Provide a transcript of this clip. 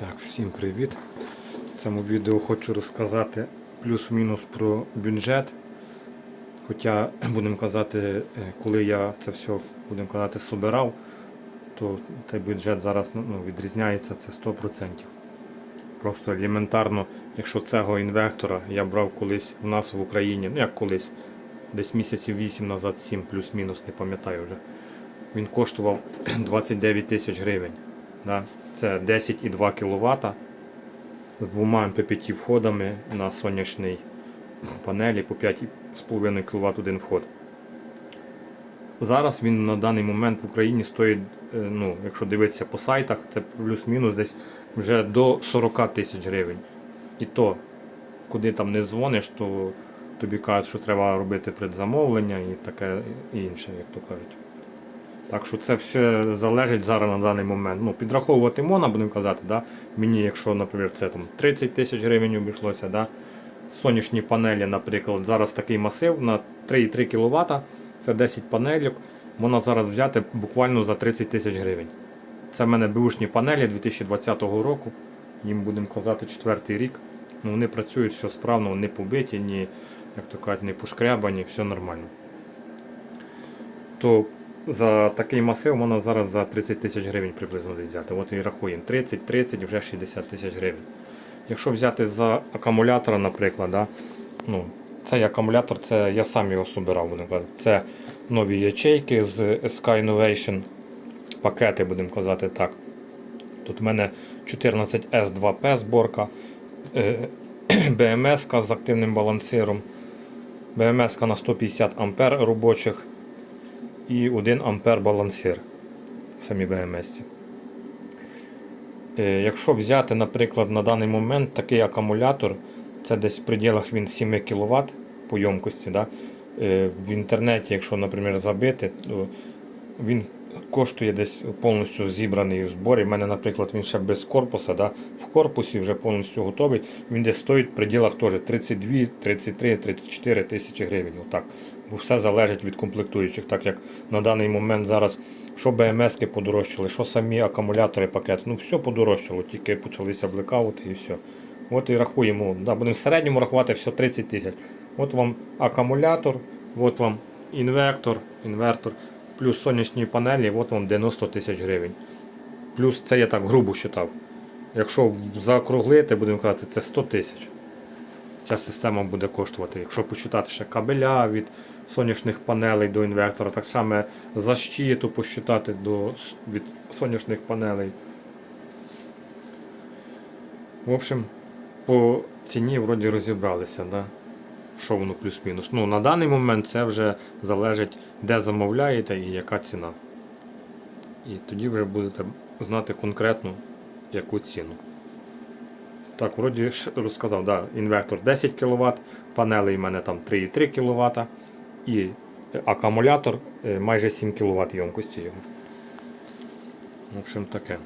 Так, всім привіт. В цьому відео хочу розказати плюс-мінус про бюджет. Хоча, будемо казати, е, коли я це все будемо казати, собирав, то цей бюджет зараз ну, відрізняється це 100%. Просто елементарно, якщо цього інвектора я брав колись у нас в Україні, ну як колись, десь місяців 8 назад, 7 плюс-мінус, не пам'ятаю вже. Він коштував 29 тисяч гривень. Да? Це 10,2 кВт з двома МП5 входами на сонячній панелі по 5,5 кВт один вход. Зараз він на даний момент в Україні стоїть, е, ну, якщо дивитися по сайтах, це плюс-мінус десь вже до 40 тисяч гривень. І то, куди там не дзвониш, то тобі кажуть, що треба робити предзамовлення і таке і інше, як то кажуть. Так що це все залежить зараз на даний момент. Ну, підраховувати можна, будемо казати, да? мені, якщо, наприклад, це там 30 тисяч гривень обійшлося, да? сонячні панелі, наприклад, зараз такий масив на 3,3 кВт, це 10 панелів, можна зараз взяти буквально за 30 тисяч гривень. Це в мене бушні панелі 2020 року, їм будемо казати четвертий рік. Ну, вони працюють все справно, не побиті, ні, як то кажуть, не пошкрябані, все нормально. То за такий масив можна зараз за 30 тисяч гривень приблизно взяти. От і рахуємо 30-30, вже 60 тисяч гривень. Якщо взяти за акумулятора, наприклад, да, ну, цей акумулятор, це я сам його собирав, будемо казати. Це нові ячейки з Sky Innovation, пакети, будемо казати так. Тут в мене 14S2P зборка, е, BMS з активним балансиром, BMS на 150 А робочих і 1 ампер балансир в самій БМС. Е, Якщо взяти, наприклад, на даний момент такий акумулятор, це десь в пределах він 7 кВт по ємкості. Да? Е, В інтернеті, якщо, наприклад, забити, то він коштує десь повністю зібраний в зборі. У мене, наприклад, він ще без корпуса, да? в корпусі вже повністю готовий. Він десь стоїть в пределах теж 32, 33, 34 тисячі гривень. Отак. Бо все залежить від комплектуючих, так як на даний момент зараз що БМСки подорожчали, що самі акумулятори пакети, ну все подорожчало, тільки почалися блекаути і все. От і рахуємо, да, будемо в середньому рахувати все 30 тисяч. От вам акумулятор, от вам інвектор, інвертор, плюс сонячні панелі, от вам 90 тисяч гривень. Плюс це я так грубо считав. Якщо заокруглити, будемо казати, це 100 тисяч. Ця система буде коштувати. Якщо посчитати ще кабеля від сонячних панелей до інвертора, так само защиту посчитати до, від сонячних панелей. В общем, по ціні вроді розібралися, да? Що воно плюс-мінус. Ну, на даний момент це вже залежить, де замовляєте і яка ціна. І тоді вже будете знати конкретно яку ціну. Так, вроді розказав, да, інвертор 10 кВт, панелей в мене там 3,3 кВт і акумулятор е, майже 7 кВт ємкості його. В общем таке.